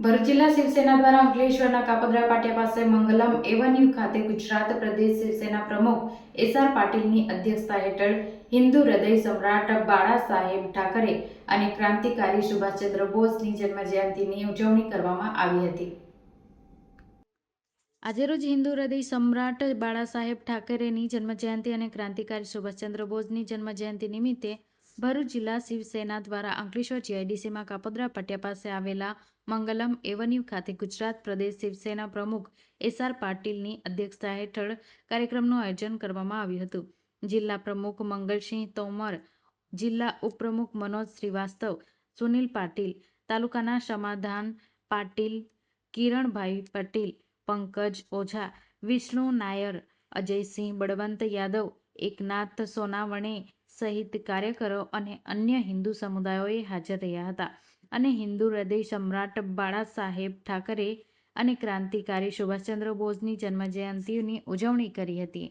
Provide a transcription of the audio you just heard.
ભરૂચ જિલ્લા શિવસેના દ્વારા અંકલેશ્વરના કાપોદ્રા પાટિયા પાસે મંગલમ એવન્યુ ખાતે ગુજરાત પ્રદેશ શિવસેના પ્રમુખ એસઆર પાટીલની અધ્યક્ષતા હેઠળ હિન્દુ હૃદય સમ્રાટ બાળા સાહેબ ઠાકરે અને ક્રાંતિકારી સુભાષચંદ્ર બોઝની જન્મજયંતિની ઉજવણી કરવામાં આવી હતી. આજે રોજ હિન્દુ હૃદય સમ્રાટ બાળા સાહેબ ઠાકરેની જન્મજયંતિ અને ક્રાંતિકારી સુભાષચંદ્ર બોઝની જન્મજયંતિ નિમિત્તે ભરૂચ જિલ્લા શિવસેના દ્વારા અંકલેશ્વર જીઆઈડીસીમાં કાપોદ્રા પટ્યા પાસે આવેલા મંગલમ એવન્યુ ખાતે ગુજરાત પ્રદેશ શિવસેના પ્રમુખ એસઆર પાટીલની અધ્યક્ષતા હેઠળ કાર્યક્રમનું આયોજન કરવામાં આવ્યું હતું. જિલ્લા પ્રમુખ મંગલસિંહ તોમર, જિલ્લા ઉપપ્રમુખ મનોજ શ્રીવાસ્તવ, સુનિલ પાટીલ, તાલુકાના સમાધાન પાટીલ, કિરણભાઈ પટેલ, પંકજ ઓઝા, વિષ્ણુ નાયર, અજયસિંહ બળવંત યાદવ, એકનાથ સોનાવણે સહિત કાર્યકરો અને અન્ય હિન્દુ સમુદાયોએ હાજર રહ્યા હતા અને હિન્દુ હૃદય સમ્રાટ બાળા સાહેબ ઠાકરે અને ક્રાંતિકારી સુભાષચંદ્ર બોઝની જન્મજયંતિની ઉજવણી કરી હતી.